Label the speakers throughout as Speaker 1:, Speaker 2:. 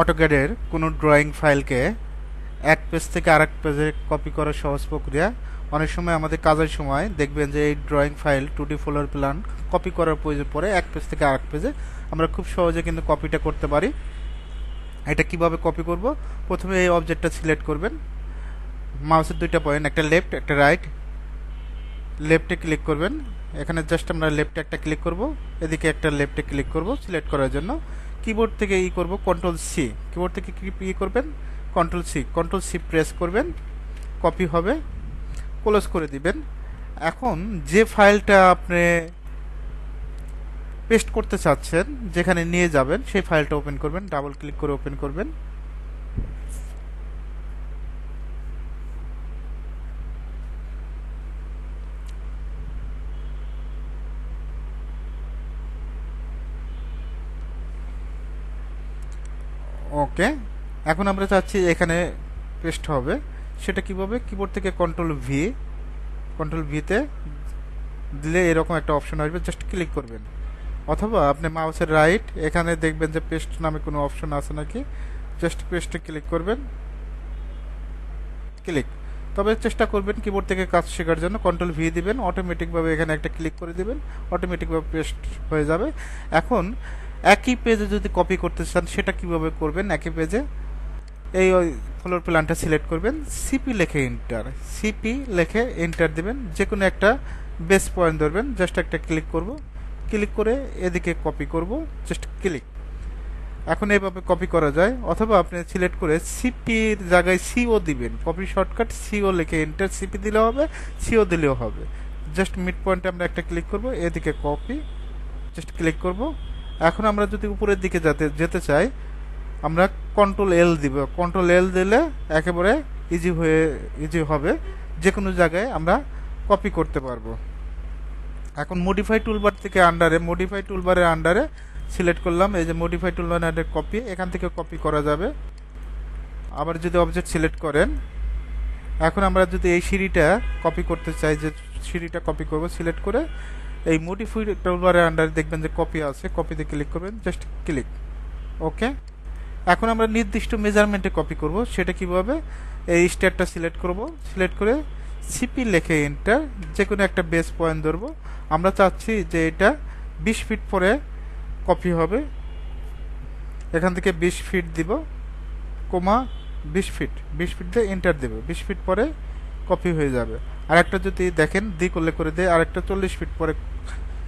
Speaker 1: অটোক্যাডের কোনো ড্রয়িং ফাইলকে এক পেজ থেকে আরেক পেজে কপি করার সহজ প্রক্রিয়া। অনেক সময় আমাদের কাজের সময় দেখবেন যে এই drawing file two D floor plan copy করার প্রয়োজন পড়ে এক পেজ থেকে আরেক পেজে আমরা খুব সহজে কিন্তু কপিটা করতে পারি। এটা কীভাবে কপি করব? প্রথমে এই অবজেক্টটা সিলেক্ট করবেন। মাউসের দুইটা পয়েন্ট একটা লেফট একটা রাইট লেফটে ক্লিক করবেন। এখানে জাস্ট আমরা লেফটে একটা ক্লিক করব। এদিকে একটা লেফটে ক্লিক করব সিলেক্ট করার জন্য। কিবোর্ড থেকে ই করব কন্ট্রোল সি কিবোর্ড থেকে ই করবেন? Control C control C press করবেন কপি হবে ক্লোজ করে দিবেন। এখন যে ফাইলটা আপনি পেস্ট করতে চাচ্ছেন, যেখানে নিয়ে যাবেন, সেই ফাইলটা ওপেন করবেন ডাবল ক্লিক করে ওপেন করবেন। ওকে, এখন আমরা চাচ্ছি এখানে পেস্ট হবে। সেটা কীভাবে? কিবোর্ড থেকে কন্ট্রোল ভি কন্ট্রোল ভিতে দিলে এরকম একটা অপশন আসবে জাস্ট ক্লিক করবেন। অথবা আপনি মাউসের রাইট এখানে দেখবেন যে পেস্ট নামে কোনো অপশন আছে নাকি জাস্ট পেস্টে ক্লিক করবেন। ক্লিক তবে চেষ্টা করবেন কিবোর্ড থেকে কাজ শেখার জন্য। কন্ট্রোল ভি দিবেন অটোমেটিকভাবে এখানে একটা ক্লিক করে দিবেন অটোমেটিকভাবে পেস্ট হয়ে যাবে। এখন একই পেজে যদি কপি করতে চান, সেটা কীভাবে করবেন? একই পেজে এই ফ্লোর প্ল্যানটা সিলেক্ট করবেন। সিপি লেখে এন্টার সিপি লেখে এন্টার দিবেন। যে কোনো একটা বেস পয়েন্ট ধরবেন। জাস্ট একটা ক্লিক করব। ক্লিক করে এদিকে কপি করব। জাস্ট ক্লিক এখন এইভাবে কপি করা যায়। অথবা আপনি সিলেক্ট করে সিপির জায়গায় সিও দিবেন। কপি শর্টকাট সিও লিখে এন্টার সিপি দিলেও হবে সিও দিলেও হবে। জাস্ট মিড পয়েন্টে আমরা একটা ক্লিক করব। এদিকে কপি জাস্ট ক্লিক করব। এখন আমরা যদি উপরের দিকে যেতে যেতে চাই, আমরা কন্ট্রোল এল দিব। কন্ট্রোল এল দিলে একেবারে ইজি হয়ে ইজি হবে। যে কোনো জায়গায় আমরা কপি করতে পারব। এখন মডিফাই টুলবার থেকে আন্ডারে মডিফাই টুলবারের আন্ডারে সিলেক্ট করলাম। এই যে মডিফাই টুলবার আন্ডারে কপি এখান থেকে কপি করা যাবে। আবার যদি অবজেক্ট সিলেক্ট করেন, এখন আমরা যদি এই সিঁড়িটা কপি করতে চাই, যে সিঁড়িটা কপি করব সিলেক্ট করে এই মডিফাই টুলবারের আন্ডারে দেখবেন যে কপি আছে কপিতে ক্লিক করবেন জাস্ট ক্লিক ওকে এখন আমরা নির্দিষ্ট মেজারমেন্টে কপি করব, সেটা কীভাবে? এই স্টেটটা সিলেক্ট করব সিলেক্ট করে সিপি লেখে এন্টার যে কোনো একটা বেস পয়েন্ট ধরবো। আমরা চাচ্ছি যে এটা বিশ ফিট পরে কপি হবে। এখান থেকে বিশ ফিট দিব, কোমা বিশ ফিট বিশ ফিট দিয়ে এন্টার দেবে। বিশ ফিট পরে কপি হয়ে যাবে। আর একটা যদি দেখেন দিক করলে করে দেয় আরেকটা চল্লিশ ফিট পরে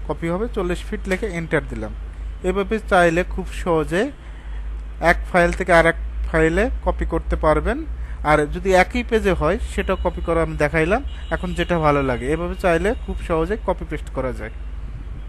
Speaker 1: কপি হবে, চল্লিশ ফিট লেখে এন্টার দিলাম। এভাবে চাইলে খুব সহজে এক ফাইল থেকে আর এক ফাইলে কপি করতে পারবেন। আর যদি একই পেজে হয় সেটা কপি করা আমি দেখাইলাম। এখন যেটা ভালো লাগে, এভাবে চাইলে খুব সহজে কপি পেস্ট করা যায়।